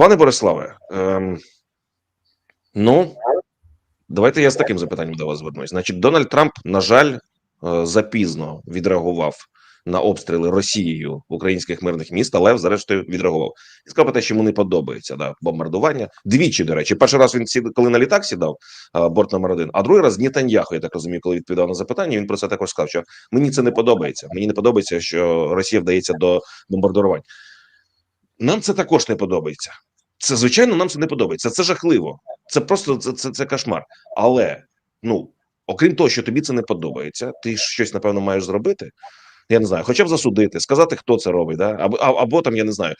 Пане Бориславе, ем, ну давайте я з таким запитанням до вас звернусь. Значить, Дональд Трамп, на жаль, е, запізно відреагував на обстріли Росією українських мирних міст, але зрештою відреагував. І сказав про те, що йому не подобається да, бомбардування. Двічі, до речі, перший раз він сід, коли на літак сідав, е, борт номер один, а другий раз Нетаньяху, я так розумію, коли відповідав на запитання, він про це також сказав, що мені це не подобається. Мені не подобається, що Росія вдається до бомбардувань. Нам це також не подобається. Це звичайно нам це не подобається. Це жахливо. Це просто це, це, це кошмар. Але ну окрім того, що тобі це не подобається, ти щось напевно маєш зробити. Я не знаю, хоча б засудити, сказати, хто це робить, да? або, або там я не знаю.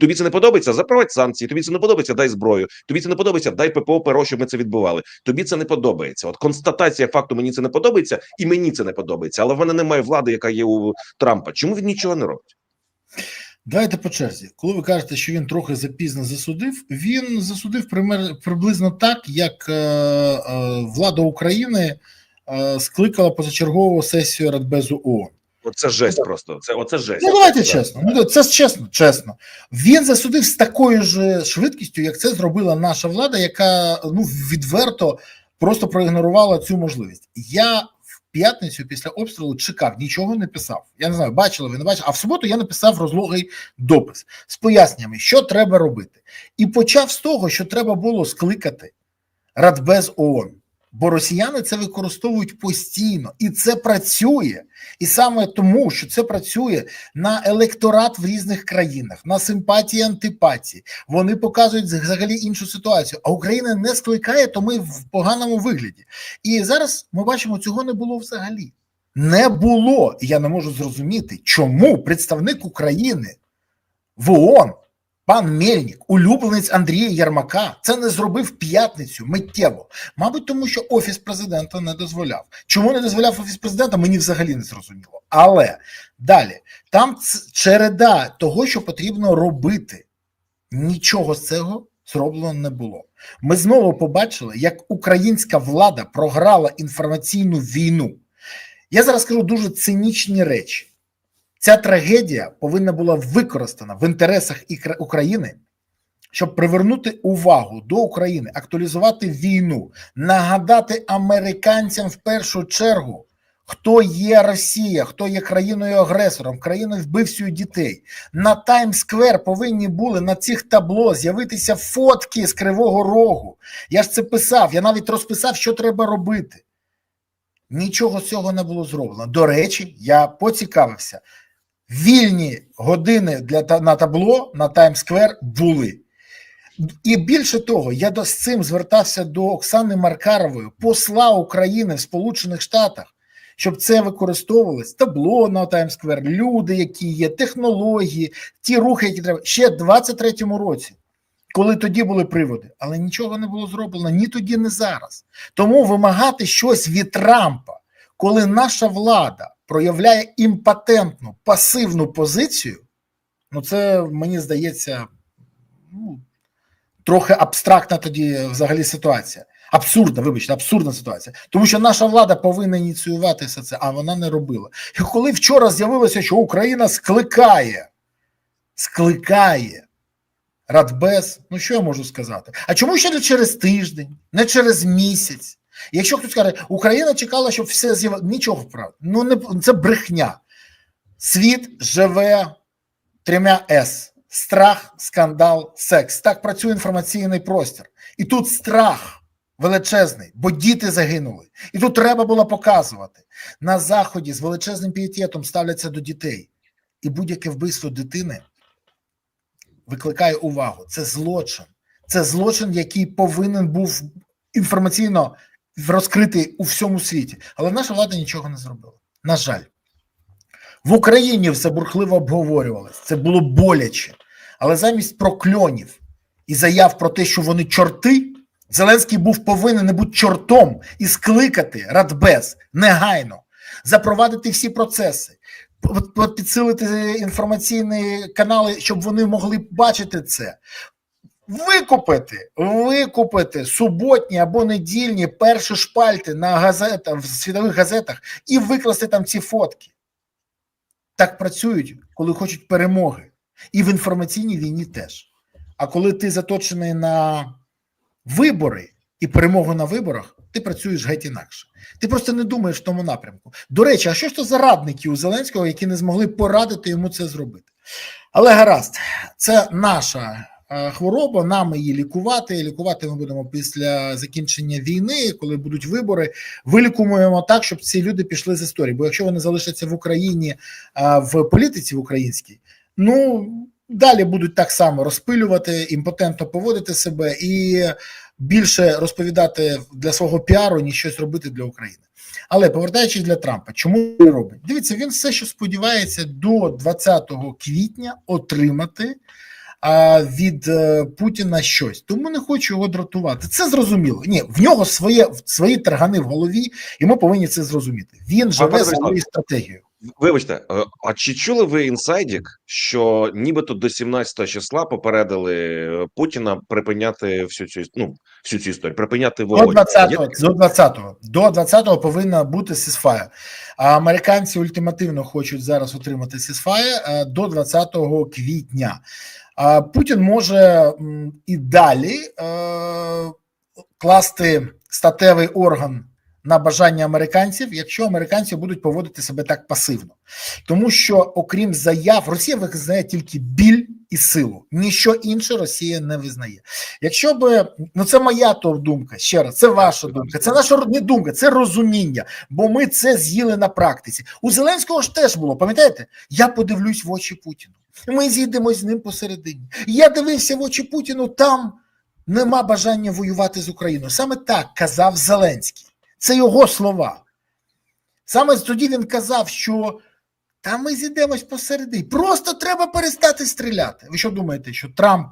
Тобі це не подобається, запровадь санкції. Тобі це не подобається, дай зброю. Тобі це не подобається, дай ППО ПРО, щоб ми це відбували. Тобі це не подобається. От констатація факту мені це не подобається, і мені це не подобається. Але в мене немає влади, яка є у Трампа. Чому він нічого не робить? Давайте по черзі. Коли ви кажете, що він трохи запізно засудив, він засудив приблизно так, як е, е, влада України е, скликала позачергову сесію Радбезу ООН. Оце жесть просто. Це оце жесть. Ну, давайте Да. чесно. Ну це чесно, чесно. Він засудив з такою ж швидкістю, як це зробила наша влада, яка ну відверто просто проігнорувала цю можливість. Я п'ятницю після обстрілу чекав, нічого не писав. Я не знаю, бачили ви не бачили. А в суботу я написав розлогий допис з поясненнями, що треба робити, і почав з того, що треба було скликати Радбез ООН. Бо росіяни це використовують постійно, і це працює. І саме тому, що це працює на електорат в різних країнах, на симпатії, антипатії. Вони показують взагалі іншу ситуацію. А Україна не скликає, то ми в поганому вигляді. І зараз ми бачимо, цього не було взагалі. Не було. Я не можу зрозуміти, чому представник України в ООН, пан Мельник, улюбленець Андрія Ярмака, це не зробив п'ятницю миттєво. Мабуть, тому що офіс президента не дозволяв. Чому не дозволяв офіс президента? Мені взагалі не зрозуміло. Але далі там череда того, що потрібно робити. Нічого з цього зроблено не було. Ми знову побачили, як українська влада програла інформаційну війну. Я зараз скажу дуже цинічні речі. Ця трагедія повинна була використана в інтересах України, щоб привернути увагу до України, актуалізувати війну, нагадати американцям в першу чергу, хто є Росія, хто є країною агресором, країною вбивцею дітей. На Таймс-сквер повинні були на цих табло з'явитися фотки з Кривого Рогу. Я ж це писав, я навіть розписав, що треба робити. Нічого цього не було зроблено. До речі, я поцікавився. Вільні години для на табло на Таймс-сквер були. І більше того, я до з цим звертався до Оксани Маркарової, посла України в Сполучених Штатах, щоб це використовувалось табло на Таймс-сквер, люди, які є, технології, ті рухи, які треба ще в 23-му році, коли тоді були приводи, але нічого не було зроблено ні тоді, ні зараз. Тому вимагати щось від Трампа, коли наша влада проявляє імпотентну пасивну позицію, ну це мені здається, ну, трохи абстрактна тоді взагалі ситуація. Абсурдна, вибачте, абсурдна ситуація. Тому що наша влада повинна ініціювати все це, а вона не робила. І коли вчора з'явилося, що Україна скликає, скликає Радбез, ну що я можу сказати? А чому ще не через тиждень, не через місяць? Якщо хтось каже, Україна чекала, щоб все з'явилося, нічого правда. Ну не це брехня. Світ живе трьома С: страх, скандал, секс. Так працює інформаційний простір. І тут страх величезний, бо діти загинули. І тут треба було показувати. На заході з величезним пієтетом ставляться до дітей. І будь-яке вбивство дитини викликає увагу. Це злочин. Це злочин, який повинен був інформаційно розкритий у всьому світі. Але наша влада нічого не зробила. На жаль. В Україні все бурхливо обговорювалось. Це було боляче. Але замість прокльонів і заяв про те, що вони чорти, Зеленський був повинен не бути чортом і скликати Радбез негайно, запровадити всі процеси, підсилити інформаційні канали, щоб вони могли бачити це. Викупити, викупити суботні або недільні перші шпальти на газетах в світових газетах і викласти там ці фотки. Так працюють, коли хочуть перемоги. І в інформаційній війні теж. А коли ти заточений на вибори і перемогу на виборах, ти працюєш геть інакше. Ти просто не думаєш в тому напрямку. До речі, а що ж то за у Зеленського, які не змогли порадити йому це зробити? Але гаразд, це наша хвороба, нам її лікувати. Лікувати ми будемо після закінчення війни, коли будуть вибори. Вилікуємо так, щоб ці люди пішли з історії. Бо якщо вони залишаться в Україні в політиці в українській, ну далі будуть так само розпилювати, імпотентно поводити себе і більше розповідати для свого піару, ніж щось робити для України. Але повертаючись для Трампа, чому він робить? Дивіться, він все, що сподівається до 20 квітня отримати від е, Путіна щось. Тому не хочу його дратувати. Це зрозуміло. Ні, в нього своє свої таргани в голові, і ми повинні це зрозуміти. Він живе своєю стратегією. Вибачте, е, а чи чули ви інсайдік, що нібито до 17 числа попередили е, Путіна припиняти всю цю ну, всю цю історію, припиняти До вогонь? 20-го, до 20-го. До 20-го повинна бути сісфая. А американці ультимативно хочуть зараз отримати сісфая е, до 20 квітня. А Путін може і далі е, класти статевий орган на бажання американців, якщо американці будуть поводити себе так пасивно, тому що окрім заяв, Росія визнає тільки біль і силу. Ніщо інше Росія не визнає. Якщо би ну це моя то думка, ще раз, це ваша думка, це наша не думка, це розуміння, бо ми це з'їли на практиці. У Зеленського ж теж було, пам'ятаєте? Я подивлюсь в очі Путіну. Ми зійдемо з ним посередині. Я дивився в очі Путіну, там нема бажання воювати з Україною. Саме так казав Зеленський. Це його слова. Саме тоді він казав, що та ми зійдемось посередині. Просто треба перестати стріляти. Ви що думаєте, що Трамп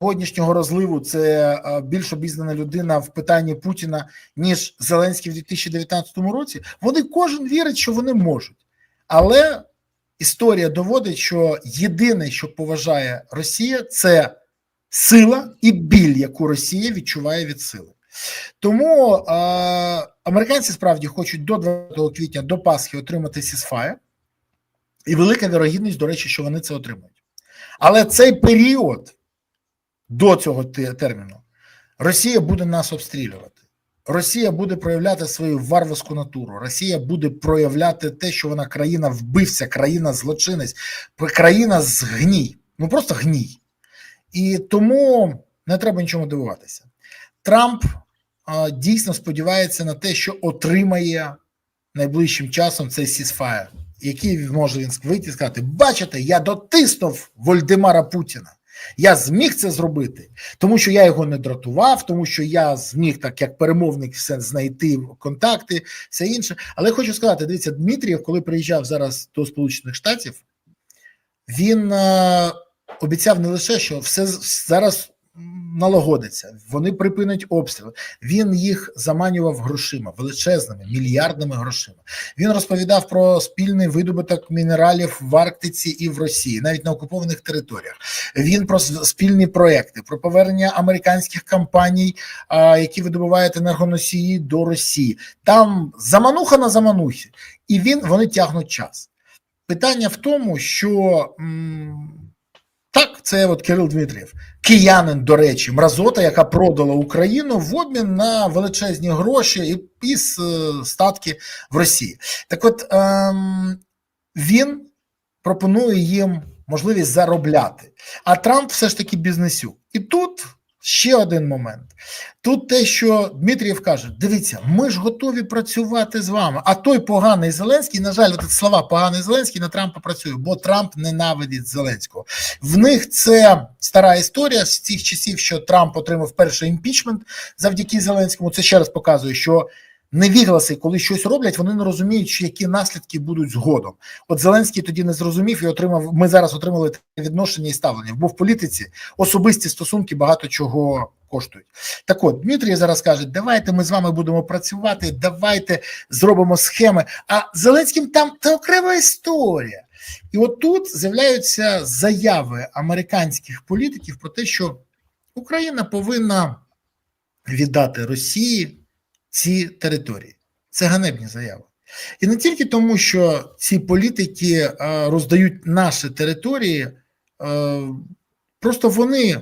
сьогоднішнього розливу це е, більш обізнана людина в питанні Путіна, ніж Зеленський в 2019 році? Вони кожен вірить, що вони можуть. Але історія доводить, що єдине, що поважає Росія, це сила і біль, яку Росія відчуває від сили. Тому е, американці справді хочуть до 20 квітня до Пасхи отримати сісфая, і велика вірогідність, до речі, що вони це отримають. Але цей період до цього терміну Росія буде нас обстрілювати. Росія буде проявляти свою варварську натуру. Росія буде проявляти те, що вона країна вбивця, країна злочинець, країна з гній. Ну просто гній. І тому не треба нічому дивуватися. Трамп дійсно сподівається на те, що отримає найближчим часом цей сісфаєр, який може він вийти і сказати: Бачите, я дотиснув Вольдемара Путіна. Я зміг це зробити, тому що я його не дратував, тому що я зміг так як перемовник все знайти контакти, все інше. Але хочу сказати: дивіться, Дмитрієв, коли приїжджав зараз до Сполучених Штатів, він е, обіцяв не лише, що все зараз налагодиться, вони припинять обстріли. Він їх заманював грошима, величезними, мільярдними грошима. Він розповідав про спільний видобуток мінералів в Арктиці і в Росії, навіть на окупованих територіях. Він про спільні проекти, про повернення американських компаній, які видобувають енергоносії до Росії. Там замануха на заманухі, і він вони тягнуть час. Питання в тому, що м, це от Кирил Дмитрів, киянин, до речі, мразота, яка продала Україну в обмін на величезні гроші і, і статки в Росії. Так от ем, він пропонує їм можливість заробляти. А Трамп все ж таки бізнесю. І тут ще один момент. Тут те, що Дмитрієв каже: дивіться, ми ж готові працювати з вами. А той поганий Зеленський, на жаль, от слова поганий Зеленський на Трампа працює, бо Трамп ненавидить Зеленського. В них це стара історія з тих часів, що Трамп отримав перший імпічмент завдяки Зеленському. Це ще раз показує, що невігласи, коли щось роблять, вони не розуміють, які наслідки будуть згодом. От Зеленський тоді не зрозумів і отримав. Ми зараз отримали відношення і ставлення. Бо в політиці особисті стосунки багато чого коштують. Так от Дмитрій зараз каже: давайте ми з вами будемо працювати, давайте зробимо схеми. А Зеленським там це окрема історія. І от тут з'являються заяви американських політиків про те, що Україна повинна віддати Росії ці території. Це ганебні заяви. І не тільки тому, що ці політики е, роздають наші території е, Просто вони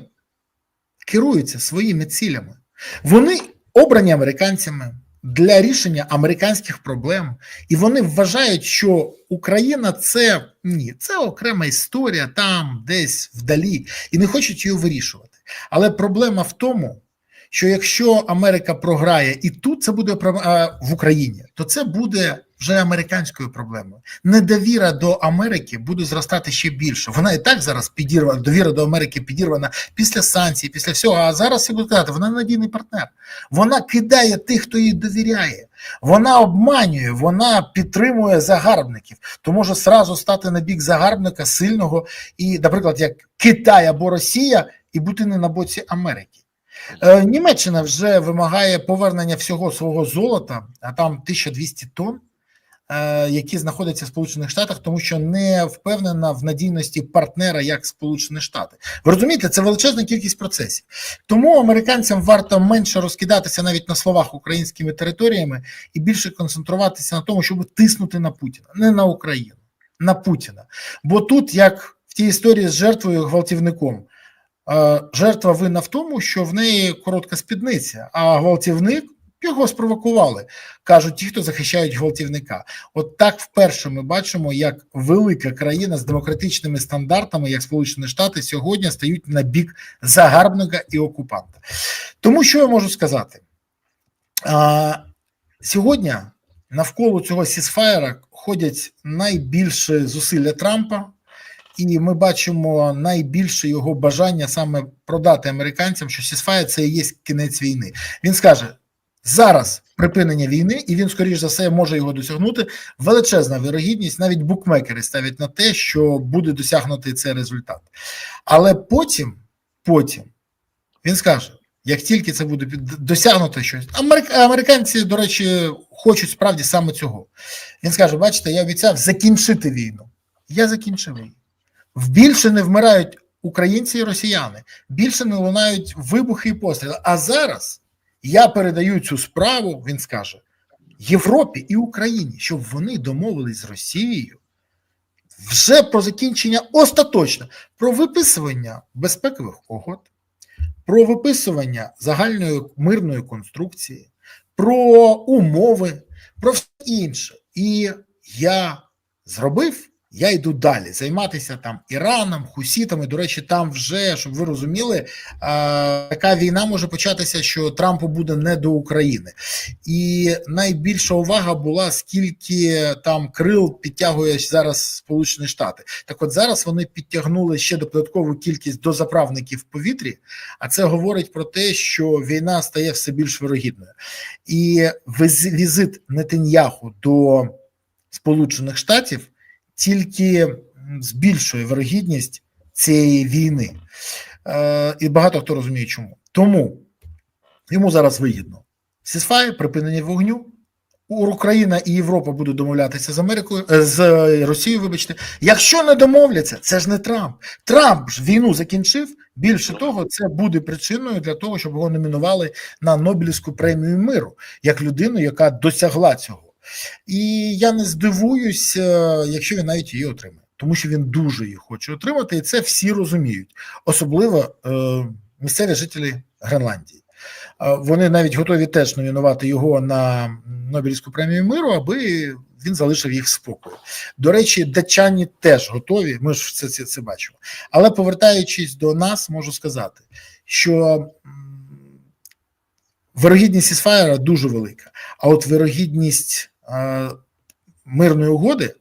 керуються своїми цілями. Вони обрані американцями для рішення американських проблем, і вони вважають, що Україна це ні, це окрема історія там, десь вдалі, і не хочуть її вирішувати. Але проблема в тому, що якщо Америка програє і тут це буде в Україні, то це буде вже американською проблемою. Недовіра до Америки буде зростати ще більше. Вона і так зараз підірвана, довіра до Америки підірвана після санкцій, після всього. А зараз всі будуть казати, вона надійний партнер. Вона кидає тих, хто їй довіряє. Вона обманює, вона підтримує загарбників. То може сразу стати на бік загарбника сильного і, наприклад, як Китай або Росія, і бути не на боці Америки. Е, Німеччина вже вимагає повернення всього свого золота, а там 1200 тонн, е, які знаходяться в Сполучених Штатах, тому що не впевнена в надійності партнера як Сполучені Штати. Ви розумієте, це величезна кількість процесів. Тому американцям варто менше розкидатися навіть на словах українськими територіями і більше концентруватися на тому, щоб тиснути на Путіна, не на Україну, на Путіна. Бо тут, як в тій історії з жертвою гвалтівником. Жертва винна в тому, що в неї коротка спідниця, а гвалтівник його спровокували. кажуть ті, хто захищають гвалтівника. От так вперше ми бачимо, як велика країна з демократичними стандартами, як Сполучені Штати, сьогодні стають на бік загарбника і окупанта. Тому що я можу сказати а, сьогодні навколо цього сісфаєра ходять найбільше зусилля Трампа і ми бачимо найбільше його бажання саме продати американцям, що сісфає це і є кінець війни. Він скаже зараз припинення війни, і він, скоріш за все, може його досягнути. Величезна вірогідність, навіть букмекери ставлять на те, що буде досягнутий цей результат. Але потім, потім він скаже. Як тільки це буде досягнуто щось, американці, до речі, хочуть справді саме цього. Він скаже: бачите, я обіцяв закінчити війну. Я закінчив її більше не вмирають українці і росіяни, більше не лунають вибухи і постріли. А зараз я передаю цю справу, він скаже, Європі і Україні, щоб вони домовились з Росією вже про закінчення остаточно, про виписування безпекових угод, про виписування загальної мирної конструкції, про умови, про все інше. І я зробив я йду далі займатися там Іраном, Хусітами. До речі, там вже щоб ви розуміли, така війна може початися, що Трампу буде не до України, і найбільша увага була скільки там крил підтягує зараз Сполучені Штати. Так, от зараз вони підтягнули ще додаткову кількість дозаправників в повітрі, а це говорить про те, що війна стає все більш вирогідною, і візит Нетаньяху до Сполучених Штатів тільки збільшує вирогідність цієї війни. Е, І багато хто розуміє, чому. Тому йому зараз вигідно. Сісфай, припинення вогню. Україна і Європа будуть домовлятися з Америкою е, з Росією. Вибачте, якщо не домовляться, це ж не Трамп. Трамп ж війну закінчив. Більше того, це буде причиною для того, щоб його номінували на Нобелівську премію миру як людину, яка досягла цього. І я не здивуюсь, якщо він навіть її отримає, тому що він дуже її хоче отримати, і це всі розуміють, особливо е, місцеві жителі Гренландії. Вони навіть готові теж номінувати його на Нобелівську премію миру, аби він залишив їх спокою. До речі, датчані теж готові. Ми ж це, це, це бачимо. Але повертаючись до нас, можу сказати, що вирогідність Ісфаєра дуже велика. А от вирогідність мирної угоди.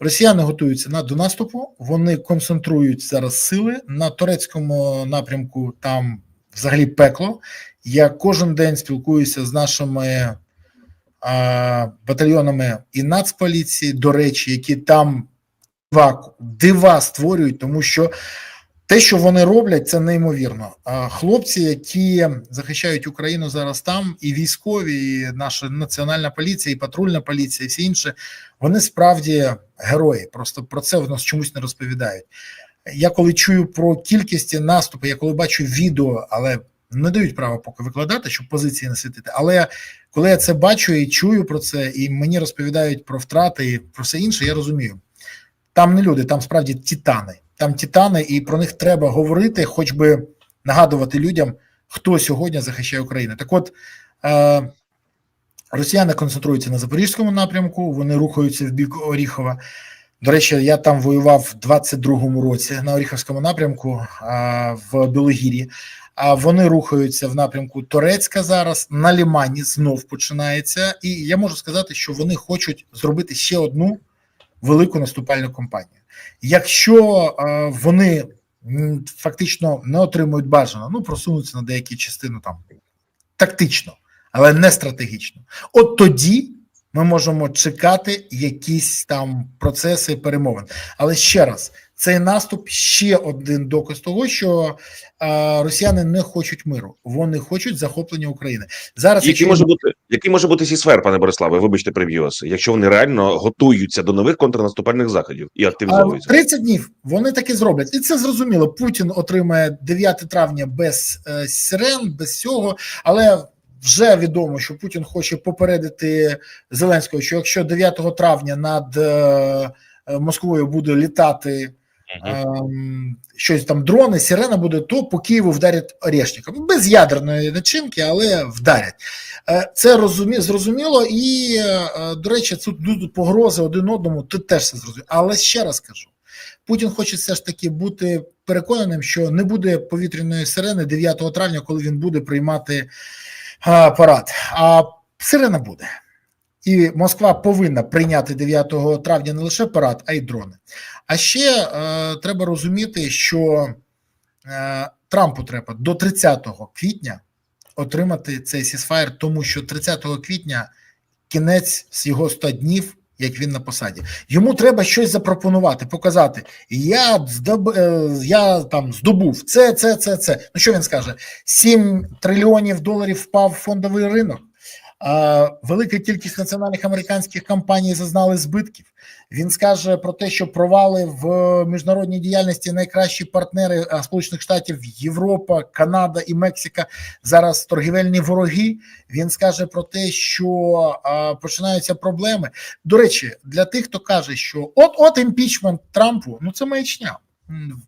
Росіяни готуються на до наступу. Вони концентрують зараз сили на турецькому напрямку. Там взагалі пекло. Я кожен день спілкуюся з нашими а, батальйонами і нацполіції, до речі, які там дива, дива створюють, тому що те, що вони роблять, це неймовірно. Хлопці, які захищають Україну зараз там, і військові, і наша національна поліція, і патрульна поліція, і всі інші, вони справді герої. Просто про це в нас чомусь не розповідають. Я коли чую про кількість наступу, я коли бачу відео, але не дають права поки викладати, щоб позиції не світити. Але коли я це бачу і чую про це, і мені розповідають про втрати і про все інше, я розумію. Там не люди, там справді титани. Там титани, і про них треба говорити, хоч би нагадувати людям, хто сьогодні захищає Україну. Так от е, росіяни концентруються на запорізькому напрямку, вони рухаються в бік Оріхова. До речі, я там воював в 22-му році на Оріховському напрямку а, в Білогір'ї. А вони рухаються в напрямку Торецька зараз. На Лімані знов починається. І я можу сказати, що вони хочуть зробити ще одну велику наступальну кампанію. Якщо вони фактично не отримують бажано, ну просунуться на деякі частини там тактично, але не стратегічно. От тоді ми можемо чекати якісь там процеси перемовин. Але ще раз, цей наступ ще один доказ того, що е, росіяни не хочуть миру, вони хочуть захоплення України. Зараз Який може бути який може бути сісфер, пане Бориславе? Вибачте, приб'ю вас, якщо вони реально готуються до нових контрнаступальних заходів і А активізовуються. 30 днів вони таки зроблять, і це зрозуміло. Путін отримає 9 травня без е, сирен, без всього, але вже відомо, що Путін хоче попередити Зеленського, що якщо 9 травня над е, е, Москвою буде літати щось там дрони, сирена буде, то по Києву вдарять орешником. Без ядерної начинки, але вдарять. Е, Це розумі, зрозуміло, і, е, до речі, тут погрози один одному, тут теж все зрозуміло. Але ще раз кажу: Путін хоче все ж таки бути переконаним, що не буде повітряної сирени 9 травня, коли він буде приймати парад. А сирена буде. І Москва повинна прийняти 9 травня не лише парад, а й дрони. А ще е, треба розуміти, що е, Трампу треба до 30 квітня отримати цей сісфаєр, тому що 30 квітня кінець з його 100 днів, як він на посаді. Йому треба щось запропонувати, показати. Я здоб, е, я там здобув це, це, це, це. Ну що він скаже? 7 трильйонів доларів впав фондовий ринок. Велика кількість національних американських компаній зазнали збитків. Він скаже про те, що провали в міжнародній діяльності найкращі партнери Сполучених Штатів, Європа, Канада і Мексика зараз торгівельні вороги. Він скаже про те, що починаються проблеми. До речі, для тих, хто каже, що от от імпічмент Трампу, ну це маячня.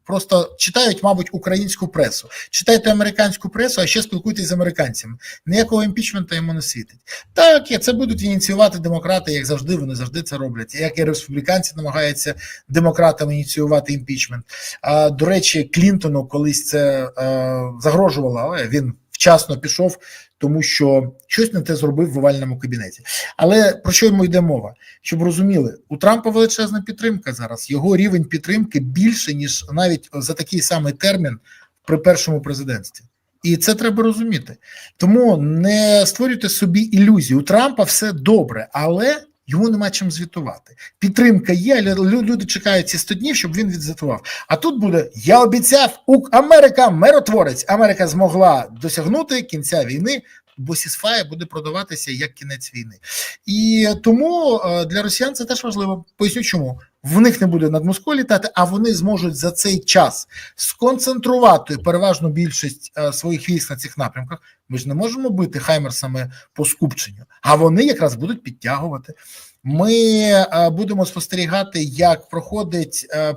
Просто читають, мабуть, українську пресу, читайте американську пресу, а ще спілкуйтесь з американцями. Ніякого імпічмента йому не світить. Так, є, це будуть ініціювати демократи, як завжди, вони завжди це роблять. Як і республіканці намагаються демократам ініціювати імпічмент. А до речі, Клінтону колись це е, загрожувало, але він вчасно пішов, тому що щось не те зробив в овальному кабінеті. Але про що йому йде мова? Щоб розуміли, у Трампа величезна підтримка зараз. Його рівень підтримки більше ніж навіть за такий самий термін при першому президентстві. І це треба розуміти. Тому не створюйте собі ілюзії. У Трампа все добре, але йому нема чим звітувати. Підтримка є, люди чекають ці 100 днів, щоб він відзвітував. А тут буде: я обіцяв, Америка миротворець. Америка змогла досягнути кінця війни. Бо сісфая буде продаватися як кінець війни, і тому е, для росіян це теж важливо. Поясню, чому в них не буде над Москвою літати, а вони зможуть за цей час сконцентрувати переважну більшість е, своїх військ на цих напрямках. Ми ж не можемо бити хаймерсами по скупченню, а вони якраз будуть підтягувати. Ми е, будемо спостерігати, як проходить е,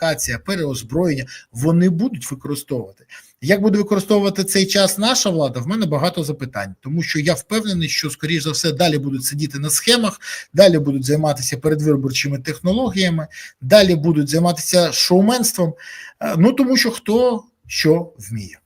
передислокація, переозброєння. Вони будуть використовувати. Як буде використовувати цей час наша влада? В мене багато запитань, тому що я впевнений, що скоріш за все далі будуть сидіти на схемах, далі будуть займатися передвиборчими технологіями, далі будуть займатися шоуменством. Е, Ну тому що хто що вміє.